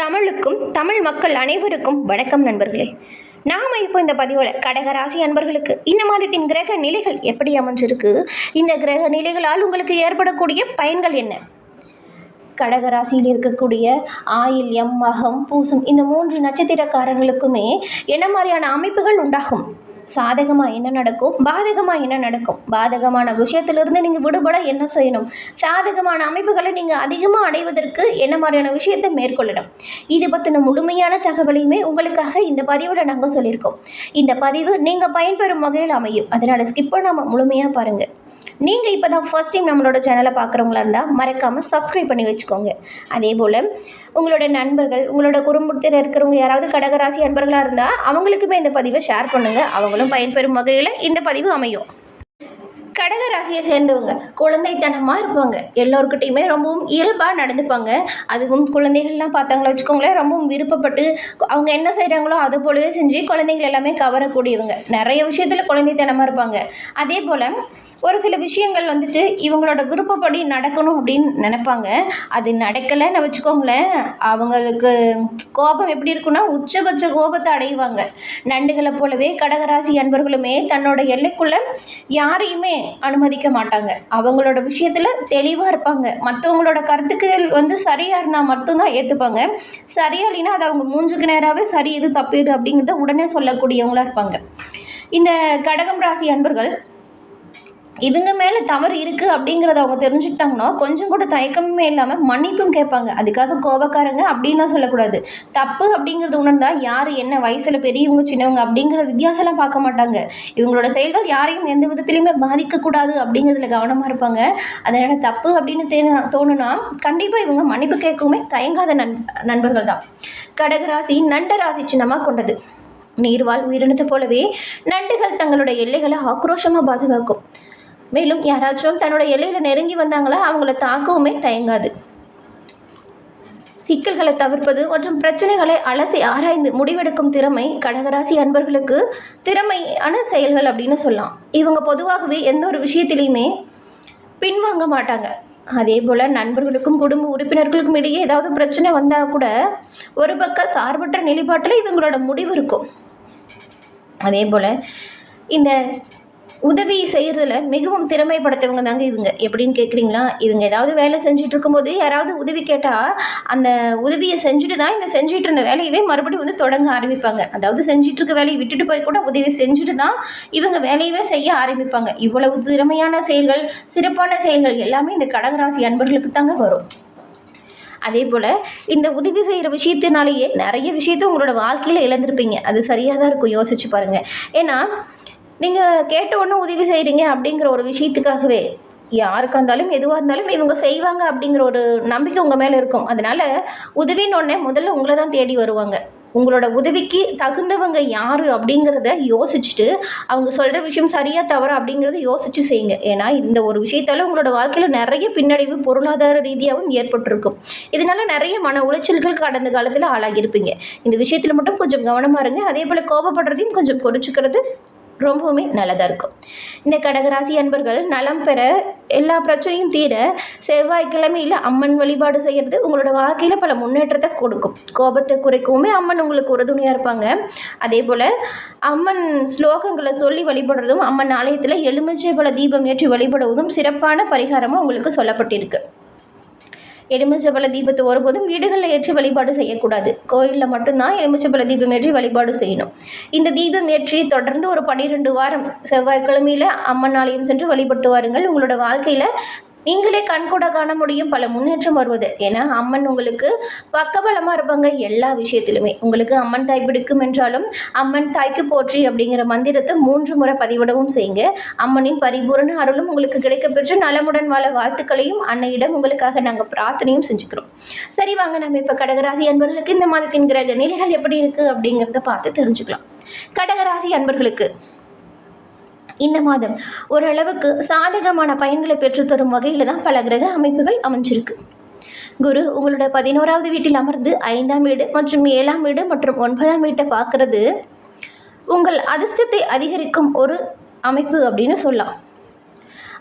தமிழுக்கும் தமிழ் மக்கள் அனைவருக்கும் வணக்கம் நண்பர்களே. நாம இப்போ இந்த பதிவில் கடகராசி அன்பர்களுக்கு இந்த மாதத்தின் கிரக நிலைகள் எப்படி அமைஞ்சிருக்கு? இந்த கிரக நிலைகளால் உங்களுக்கு ஏற்படக்கூடிய பயன்கள் என்ன? கடகராசியில் இருக்கக்கூடிய ஆயில்யம் மகம் பூசம் இந்த மூன்று நட்சத்திரக்காரர்களுக்குமே என்ன மாதிரியான அமைப்புகள் உண்டாகும்? சாதகமாக என்ன நடக்கும்? பாதகமாக என்ன நடக்கும்? பாதகமான விஷயத்திலிருந்து நீங்கள் விடுபட என்ன செய்யணும்? சாதகமான அமைப்புகளை நீங்கள் அதிகமாக அடைவதற்கு என்ன மாதிரியான விஷயத்தை மேற்கொள்ளணும்? இது பற்றின முழுமையான தகவலையுமே உங்களுக்காக இந்த பதிவில் நாங்கள் சொல்லியிருக்கோம். இந்த பதிவு நீங்கள் பயன்பெறும் வகையில் அமையும். அதனால் ஸ்கிப் பண்ணாமல் முழுமையாக பாருங்கள் நீங்கள் இப்போ தான் ஃபர்ஸ்ட் டைம் நம்மளோட சேனலை பார்க்குறவங்களா இருந்தால் மறக்காமல் சப்ஸ்கிரைப் பண்ணி வச்சுக்கோங்க. அதே போல் உங்களோட நண்பர்கள் உங்களோட குடும்பத்தில் இருக்கிறவங்க யாராவது கடகராசி நண்பர்களாக இருந்தால் அவங்களுக்குமே இந்த பதிவை ஷேர் பண்ணுங்கள் அவங்களும் பயன்பெறும் வகையில் இந்த பதிவு அமையும். கடக ராசியை சேர்ந்தவங்க குழந்தைத்தனமாக இருப்பாங்க. எல்லோருக்கிட்டையுமே ரொம்பவும் இயல்பாக நடந்துப்பாங்க. அதுவும் குழந்தைகள்லாம் பார்த்தாங்களா வச்சுக்கோங்களேன் ரொம்பவும் விருப்பப்பட்டு அவங்க என்ன செய்கிறாங்களோ அது போலவே செஞ்சு குழந்தைகள் எல்லாமே கவரக்கூடியவங்க. நிறைய விஷயத்தில் குழந்தைத்தனமாக இருப்பாங்க. அதே போல் ஒரு சில விஷயங்கள் வந்துட்டு இவங்களோட விருப்பப்படி நடக்கணும் அப்படின்னு நினைப்பாங்க. அது நடக்கலைன்னு வச்சுக்கோங்களேன் அவங்களுக்கு கோபம் எப்படி இருக்குன்னா உச்சபட்ச கோபத்தை அடைவாங்க. நண்டுகளை போலவே கடகராசி அன்பர்களுமே தன்னோட எல்லைக்குள்ள யாரையுமே அனுமதிக்க மாட்டாங்க. அவங்களோட விஷயத்தில் தெளிவாக இருப்பாங்க. மற்றவங்களோட கருத்துக்கள் வந்து சரியாக இருந்தால் மட்டும்தான் ஏற்றுப்பாங்க சரியா இல்லைன்னா அது அவங்க மூஞ்சுக்கு நேராகவே சரி இது தப்பு இது அப்படிங்கிறத உடனே சொல்லக்கூடியவங்களா இருப்பாங்க. இந்த கடகம் ராசி அன்பர்கள் இவங்க மேலே தவறு இருக்குது அப்படிங்கிறத அவங்க தெரிஞ்சுக்கிட்டாங்கன்னா கொஞ்சம் கூட தயக்கமே இல்லாமல் மன்னிப்பும் கேட்பாங்க. அதுக்காக கோபக்காரங்க அப்படின்லாம் சொல்லக்கூடாது. தப்பு அப்படிங்கிறது உணர்ந்தால் யார் என்ன வயசில் பெரியவங்க சின்னவங்க அப்படிங்கிற வித்தியாசம்லாம் பார்க்க மாட்டாங்க. இவங்களோட செயல்கள் யாரையும் எந்த விதத்துலையுமே பாதிக்கக்கூடாது அப்படிங்கிறதுல கவனமாக இருப்பாங்க. அதனால் தப்பு அப்படின்னு தே தோணுனா கண்டிப்பாக இவங்க மன்னிப்பு கேட்கவுமே தயங்காத நண் நண்பர்கள் தான். கடகராசி நண்ட ராசி சின்னமாக கொண்டது. நீர்வாழ் உயிரினத்தை போலவே நண்டுகள் தங்களோட எல்லைகளை ஆக்ரோஷமாக பாதுகாக்கும். மேலும் யாராச்சும் தன்னோட எல்லையில் நெருங்கி வந்தாங்களா அவங்கள தாக்கவுமே தயங்காது. சிக்கல்களை தவிர்ப்பது மற்றும் பிரச்சனைகளை அலசி ஆராய்ந்து முடிவெடுக்கும் திறமை கடகராசி அன்பர்களுக்கு திறமையான செயல்கள் அப்படின்னு சொல்லலாம். இவங்க பொதுவாகவே எந்த ஒரு விஷயத்திலையுமே பின்வாங்க மாட்டாங்க. அதே போல் நண்பர்களுக்கும் குடும்ப உறுப்பினர்களுக்கும் இடையே ஏதாவது பிரச்சனை வந்தால் கூட ஒரு பக்க சார்பற்ற நிலைப்பாட்டில் இவங்களோட முடிவு இருக்கும். அதே போல் இந்த உதவி செய்கிறதுல மிகவும் திறமை படைத்தவங்க தாங்க இவங்க. எப்படின்னு கேட்குறீங்களா இவங்க ஏதாவது வேலை செஞ்சுட்டு இருக்கும்போது யாராவது உதவி கேட்டால் அந்த உதவியை செஞ்சுட்டு தான் இந்த செஞ்சுட்டு இருந்த வேலையவே மறுபடியும் வந்து தொடங்க ஆரம்பிப்பாங்க. அதாவது செஞ்சுட்டு இருக்க வேலையை விட்டுட்டு போய் கூட உதவி செஞ்சுட்டு தான் இவங்க வேலையவே செய்ய ஆரம்பிப்பாங்க. இவ்வளவு திறமையான செயல்கள் சிறப்பான செயல்கள் எல்லாமே இந்த கடகராசி அன்பர்களுக்கு தாங்க வரும். அதே போல் இந்த உதவி செய்கிற விஷயத்தினாலேயே நிறைய விஷயத்த உங்களோட வாழ்க்கையில் இழந்திருப்பீங்க. அது சரியாக தான் இருக்கும். யோசிச்சு பாருங்கள் ஏன்னா நீங்கள் கேட்ட உடனே உதவி செய்கிறீங்க அப்படிங்கிற ஒரு விஷயத்துக்காகவே யாருக்கா இருந்தாலும் எதுவாக இருந்தாலும் இவங்க செய்வாங்க அப்படிங்கிற ஒரு நம்பிக்கை உங்கள் மேலே இருக்கும். அதனால் உதவின்னு முதல்ல உங்களை தான் தேடி வருவாங்க. உங்களோட உதவிக்கு தகுந்தவங்க யார் அப்படிங்கிறத யோசிச்சுட்டு அவங்க சொல்கிற விஷயம் சரியாக தவறா அப்படிங்கிறத யோசிச்சு செய்யுங்க. ஏன்னா இந்த ஒரு விஷயத்தால் உங்களோட வாழ்க்கையில் நிறைய பின்னடைவு பொருளாதார ரீதியாகவும் ஏற்பட்டிருக்கும். இதனால நிறைய மன உளைச்சல்கள் கடந்த காலத்தில் ஆளாகியிருப்பீங்க. இந்த விஷயத்தில் மட்டும் கொஞ்சம் கவனமாக இருங்க. அதே போல் கோபப்படுறதையும் கொஞ்சம் குறைச்சிக்கிறது ரொம்பவுமே நல்லதாக இருக்கும். இந்த கடகராசி அன்பர்கள் நலம் பெற எல்லா பிரச்சனையும் தீர செவ்வாய்க்கிழமையில் அம்மன் வழிபாடு செய்கிறது உங்களோட வாழ்க்கையில் பல முன்னேற்றத்தை கொடுக்கும். கோபத்தை குறைக்கவுமே அம்மன் உங்களுக்கு உறுதுணையாக இருப்பாங்க. அதே போல் அம்மன் ஸ்லோகங்களை சொல்லி வழிபடுறதும் அம்மன் ஆலயத்தில் எலுமிச்சை பல தீபம் ஏற்றி வழிபடுவதும் சிறப்பான பரிகாரமாக உங்களுக்கு சொல்லப்பட்டிருக்கு. எலுமிச்சபல தீபத்தை ஒருபோதும் வீடுகளில் ஏற்றி வழிபாடு செய்யக்கூடாது. கோயிலில் மட்டும்தான் எலுமிச்சபல தீபம் ஏற்றி வழிபாடு செய்யணும். இந்த தீபம் ஏற்றி தொடர்ந்து ஒரு பன்னிரெண்டு வாரம் செவ்வாய்க்கிழமையில் அம்மன் ஆலயம் சென்று வழிபட்டு வாருங்கள். உங்களோட வாழ்க்கையில் நீங்களே கண்கூட காண முடியும் பல முன்னேற்றம் வருவது. ஏன்னா அம்மன் உங்களுக்கு பக்கபலமாக இருப்பாங்க எல்லா விஷயத்திலுமே. உங்களுக்கு அம்மன் தாய் பிடிக்கும் என்றாலும் அம்மன் தாய்க்கு போற்றி அப்படிங்கிற மந்திரத்தை மூன்று முறை பதிவிடவும் செய்யுங்க. அம்மனின் பரிபூரண அருளும் உங்களுக்கு கிடைக்கப்பெற்று நலமுடன் வாழ வாழ்த்துக்களையும் அன்னையிடம் உங்களுக்காக நாங்கள் பிரார்த்தனையும் செஞ்சுக்கிறோம். சரி வாங்க நம்ம இப்போ கடகராசி அன்பர்களுக்கு இந்த மாதத்தின் கிரக நிலைகள் எப்படி இருக்குது அப்படிங்கிறத பார்த்து தெரிஞ்சுக்கலாம். கடகராசி அன்பர்களுக்கு இந்த மாதம் ஓரளவுக்கு சாதகமான பயன்களை பெற்றுத்தரும் வகையில் தான் பல கிரக அமைப்புகள் அமைஞ்சிருக்கு. குரு உங்களோட பதினோராவது வீட்டில் அமர்ந்து ஐந்தாம் வீடு மற்றும் ஏழாம் வீடு மற்றும் ஒன்பதாம் வீட்டை பார்க்குறது. உங்கள் அதிர்ஷ்டத்தை அதிகரிக்கும் ஒரு அமைப்பு அப்படின்னு சொல்லலாம்.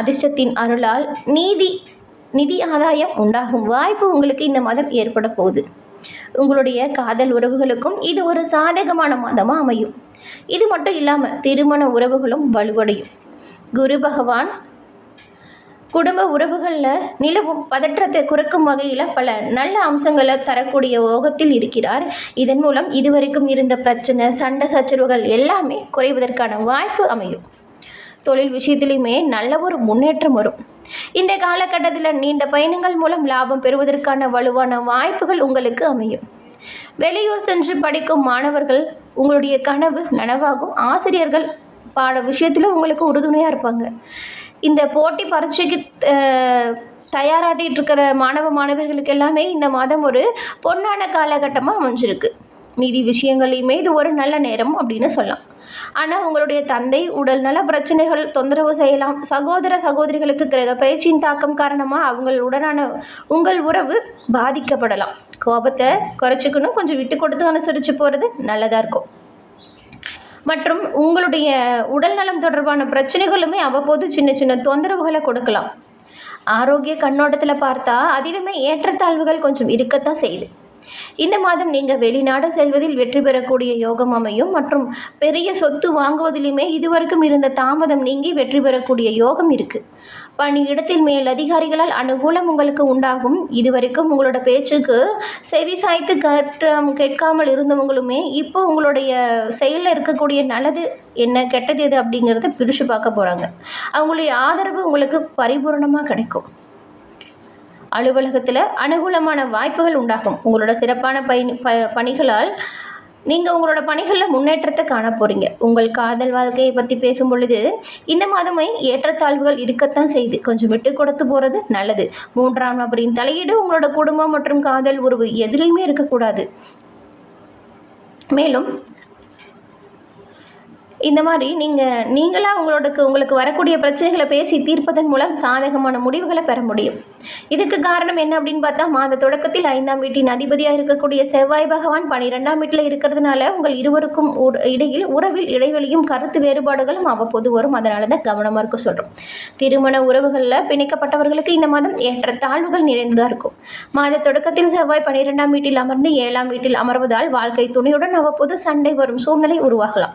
அதிர்ஷ்டத்தின் அருளால் நீதி நிதி ஆதாயம் உண்டாகும் வாய்ப்பு உங்களுக்கு இந்த மாதம் ஏற்பட போகுது. உங்களுடைய காதல் உறவுகளுக்கும் இது ஒரு சாதகமான மாதமாக அமையும். இது மட்டும் இல்லாமல் திருமண உறவுகளும் வலுவடையும். குரு பகவான் குடும்ப உறவுகளில் நிலவும் பதற்றத்தை குறைக்கும் வகையில் பல நல்ல அம்சங்களை தரக்கூடிய ஓகத்தில் இருக்கிறார். இதன் மூலம் இதுவரைக்கும் இருந்த பிரச்சனை சண்டை சச்சரவுகள் எல்லாமே குறைவதற்கான வாய்ப்பு அமையும். தொழில் விஷயத்திலையுமே நல்ல ஒரு முன்னேற்றம் வரும். இந்த காலகட்டத்தில் நீண்ட பயணங்கள் மூலம் லாபம் பெறுவதற்கான வலுவான வாய்ப்புகள் உங்களுக்கு அமையும். வெளியூர் சென்று படிக்கும் மாணவர்கள் உங்களுடைய கனவு நனவாகும். ஆசிரியர்கள் பாட விஷயத்தில் உங்களுக்கு உறுதுணையாக இருப்பாங்க. இந்த போட்டி பரீட்சைக்கு அஹ், தயாராகிட்டு இருக்கிற மாணவ மாணவர்களுக்கு எல்லாமே இந்த மாதம் ஒரு பொன்னான காலகட்டமாக அமைஞ்சிருக்கு. மீதி விஷயங்களையுமே இது ஒரு நல்ல நேரம் அப்படின்னு சொல்லலாம். ஆனால் உங்களுடைய தந்தை உடல் நல பிரச்சனைகள் தொந்தரவு செய்யலாம். சகோதர சகோதரிகளுக்கு கிரக பயிற்சியின் தாக்கம் காரணமாக அவங்களுடனான உங்கள் உறவு பாதிக்கப்படலாம். கோபத்தை குறைச்சிக்கணும். கொஞ்சம் விட்டு கொடுத்து அனுசரித்து போகிறது நல்லதாக இருக்கும். மற்றும் உங்களுடைய உடல்நலம் தொடர்பான பிரச்சனைகளுமே அவ்வப்போது சின்ன சின்ன தொந்தரவுகளை கொடுக்கலாம். ஆரோக்கிய கண்ணோட்டத்தில் பார்த்தா அதிலுமே ஏற்றத்தாழ்வுகள் கொஞ்சம் இருக்கத்தான் செய்யுது. இந்த மாதம் நீங்கள் வெளிநாடு செல்வதில் வெற்றி பெறக்கூடிய யோகம் அமையும் மற்றும் பெரிய சொத்து வாங்குவதிலுமே இதுவரைக்கும் இருந்த தாமதம் நீங்கி வெற்றி பெறக்கூடிய யோகம் இருக்குது பணியிடத்தில் மேல் அதிகாரிகளால் அனுகூலம் உங்களுக்கு உண்டாகும். இதுவரைக்கும் உங்களோட பேச்சுக்கு செவி சாய்த்து கேட்காம கேட்காமல் இருந்தவங்களுமே இப்போ உங்களுடைய செயலில் இருக்கக்கூடிய நல்லது என்ன கெட்டது எது அப்படிங்கிறத பிரித்து பார்க்க போகிறாங்க அவங்களுடைய ஆதரவு உங்களுக்கு பரிபூரணமாக கிடைக்கும். அலுவலகத்தில் அனுகூலமான வாய்ப்புகள் உண்டாகும். உங்களோட சிறப்பான பயணி ப பணிகளால் நீங்கள் உங்களோட பணிகளில் முன்னேற்றத்தை காண போகிறீங்க உங்கள் காதல் வாழ்க்கையை பற்றி பேசும் பொழுது இந்த மாதமே ஏற்றத்தாழ்வுகள் இருக்கத்தான் செய்யுது கொஞ்சம் விட்டு கொடுத்து போகிறது நல்லது. மூன்றாம் நபரின் தலையீடு உங்களோட குடும்பம் மற்றும் காதல் உறவு எதுலேயுமே இருக்கக்கூடாது. மேலும் இந்த மாதிரி நீங்கள் நீங்களாக உங்களோடக்கு உங்களுக்கு வரக்கூடிய பிரச்சனைகளை பேசி தீர்ப்பதன் மூலம் சாதகமான முடிவுகளை பெற முடியும். இதுக்கு காரணம் என்ன அப்படின்னு பார்த்தா மாத தொடக்கத்தில் ஐந்தாம் வீட்டின் அதிபதியாக இருக்கக்கூடிய செவ்வாய் பகவான் பன்னிரெண்டாம் வீட்டில் இருக்கிறதுனால உங்கள் இருவருக்கும் இடையில் உறவில் இடைவெளியும் கருத்து வேறுபாடுகளும் அவ்வப்போது வரும். அதனால தான் கவனமாக இருக்க சொல்கிறோம் திருமண உறவுகளில் பிணைக்கப்பட்டவர்களுக்கு இந்த மாதம் ஏற்ற தாழ்வுகள் நிறைந்ததாக இருக்கும். மாத தொடக்கத்தில் செவ்வாய் பன்னிரெண்டாம் வீட்டில் அமர்ந்து ஏழாம் வீட்டில் அமர்வதால் வாழ்க்கை துணையுடன் அவ்வப்போது சண்டை வரும் சூழ்நிலை உருவாகலாம்.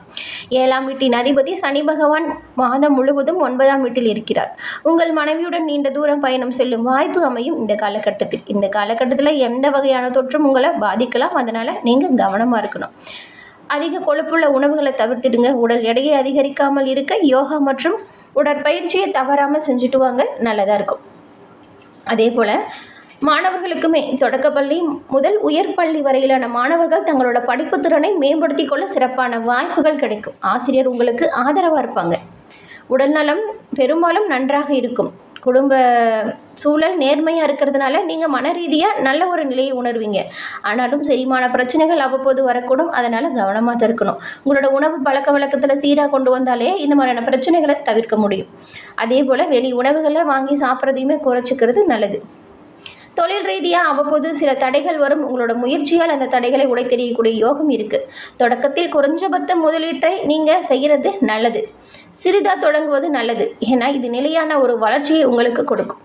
ஏழாம் வீட்டின் அதிபதி சனி பகவான் மாதம் முழுவதும் ஒன்பதாம் வீட்டில் இருக்கிறார். உங்கள் மனைவியுடன் நீண்ட தூரம் பயணம் செல்லும் வாய்ப்பு அமையும் இந்த காலகட்டத்தில். இந்த காலகட்டத்தில் எந்த வகையான தொற்றும் உங்களை பாதிக்கலாம். அதனால் நீங்கள் கவனமாக இருக்கணும். அதிக கொழுப்புள்ள உணவுகளை தவிர்த்துடுங்க. உடல் எடையை அதிகரிக்காமல் இருக்க யோகா மற்றும் உடற்பயிற்சியை தவறாமல் செஞ்சுட்டு வாங்க நல்லதாக இருக்கும். அதே போல் மாணவர்களுக்குமே தொடக்கப்பள்ளி முதல் உயர்பள்ளி வரையிலான மாணவர்கள் தங்களோட படிப்பு திறனை மேம்படுத்திக் கொள்ள சிறப்பான வாய்ப்புகள் கிடைக்கும். ஆசிரியர் உங்களுக்கு ஆதரவாக இருப்பாங்க. உடல்நலம் பெரும்பாலும் நன்றாக இருக்கும். குடும்ப சூழல் நேர்மையாக இருக்கிறதுனால நீங்கள் மன ரீதியாக நல்ல ஒரு நிலையை உணர்வீங்க. ஆனாலும் செரிமான பிரச்சனைகள் அவ்வப்போது வரக்கூடும். அதனால் கவனமாக தான் இருக்கணும் உங்களோட உணவு பழக்க வழக்கத்தில் சீராக கொண்டு வந்தாலே இந்த மாதிரியான பிரச்சனைகளை தவிர்க்க முடியும். அதே போல் வெளி உணவுகளை வாங்கி சாப்பிட்றதையுமே குறைச்சிக்கிறது நல்லது. தொழில் ரீதியாக அவ்வப்போது சில தடைகள் வரும். உங்களோட முயற்சியால் அந்த தடைகளை உடைத்தெறியக்கூடிய யோகம் இருக்குது தொடக்கத்தில் குறைஞ்சபட்ச முதலீட்டை நீங்கள் செய்கிறது நல்லது. சிறிதாக தொடங்குவது நல்லது. ஏன்னா இது நிலையான ஒரு வளர்ச்சியை உங்களுக்கு கொடுக்கும்.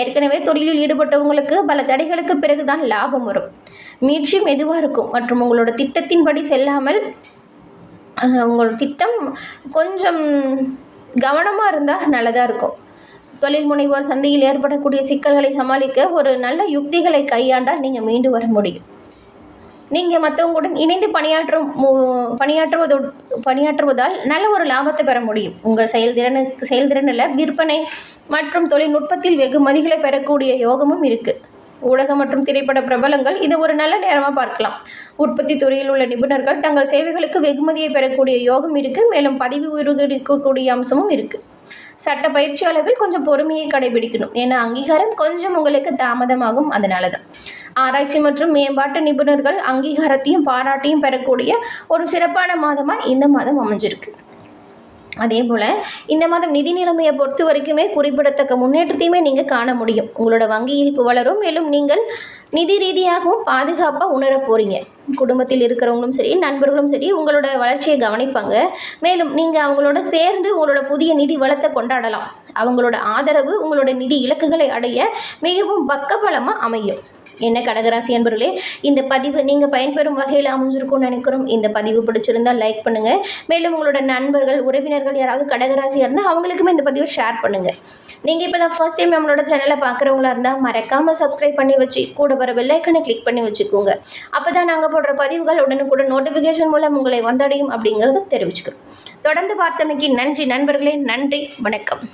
ஏற்கனவே தொழிலில் ஈடுபட்டவங்களுக்கு பல தடைகளுக்கு பிறகுதான் லாபம் வரும். மீட்சியும் மெதுவாக இருக்கும். மற்றும் உங்களோட திட்டத்தின்படி செல்லாமல் உங்களோட திட்டம் கொஞ்சம் கவனமாக இருந்தால் நல்லதாக இருக்கும். தொழில் முனைவோர் சந்தையில் ஏற்படக்கூடிய சிக்கல்களை சமாளிக்க ஒரு நல்ல யுக்திகளை கையாண்டால் நீங்கள் மீண்டு வர முடியும். நீங்கள் மற்றவங்களுடன் இணைந்து பணியாற்றும் மு- பணியாற்றுவதோ பணியாற்றுவதால் நல்ல ஒரு லாபத்தை பெற முடியும். உங்கள் செயல்திறனுக்கு செயல்திறனில் விற்பனை மற்றும் தொழில்நுட்பத்தில் வெகுமதிகளை பெறக்கூடிய யோகமும் இருக்குது ஊடகம் மற்றும் திரைப்பட பிரபலங்கள் இதை ஒரு நல்ல நேரமாக பார்க்கலாம். உற்பத்தி துறையில் உள்ள நிபுணர்கள் தங்கள் சேவைகளுக்கு வெகுமதியை பெறக்கூடிய யோகம் இருக்குது மேலும் பதிவு உயர்வு அம்சமும் இருக்குது சட்ட பயிற்சியாளர்கள் கொஞ்சம் பொறுமையை கடைபிடிக்கணும். ஏன்னா அங்கீகாரம் கொஞ்சம் உங்களுக்கு தாமதமாகும். அதனால தான் ஆராய்ச்சி மற்றும் மேம்பாட்டு நிபுணர்கள் அங்கீகாரத்தையும் பாராட்டையும் பெறக்கூடிய ஒரு சிறப்பான மாதமாக இந்த மாதம் அமைஞ்சிருக்கு. அதே போல் இந்த மாதம் நிதி நிலைமையை பொறுத்த வரைக்குமே குறிப்பிடத்தக்க முன்னேற்றத்தையுமே நீங்கள் காண முடியும். உங்களோட வங்கி இருப்பு வளரும். மேலும் நீங்கள் நிதி ரீதியாகவும் பாதுகாப்பாக உணர போகிறீங்க குடும்பத்தில் இருக்கிறவங்களும் சரி நண்பர்களும் சரி உங்களோட வளர்ச்சியை கவனிப்பாங்க. மேலும் நீங்கள் அவங்களோட சேர்ந்து உங்களோட புதிய நிதி வளத்தை கொண்டாடலாம். அவங்களோட ஆதரவு உங்களோட நிதி இலக்குகளை அடைய மிகவும் பக்கபலமாக அமையும். என்ன கடகராசி அன்பர்களே இந்த பதிவு நீங்கள் பயன்பெறும் வகையில் அமைஞ்சிருக்கும்னு நினைக்கிறோம். இந்த பதிவு பிடிச்சிருந்தால் லைக் பண்ணுங்கள் மேலும் உங்களோட நண்பர்கள் உறவினர்கள் யாராவது கடகராசியாக இருந்தால் அவங்களுக்குமே இந்த பதிவை ஷேர் பண்ணுங்கள் நீங்கள் இப்போ தான் ஃபர்ஸ்ட் டைம் நம்மளோட சேனலை பார்க்குறவங்களா இருந்தால் மறக்காமல் சப்ஸ்கிரைப் பண்ணி வச்சு கூட வர வெள்ளைக்கனை கிளிக் பண்ணி வச்சுக்கோங்க. அப்போ தான் நாங்கள் போடுற பதிவுகள் உடனுக்குடன் நோட்டிஃபிகேஷன் மூலம் உங்களை வந்தடையும் அப்படிங்கிறத தெரிவிச்சுக்கிறோம் தொடர்ந்து பார்த்தமைக்கு நன்றி நண்பர்களே. நன்றி. வணக்கம்.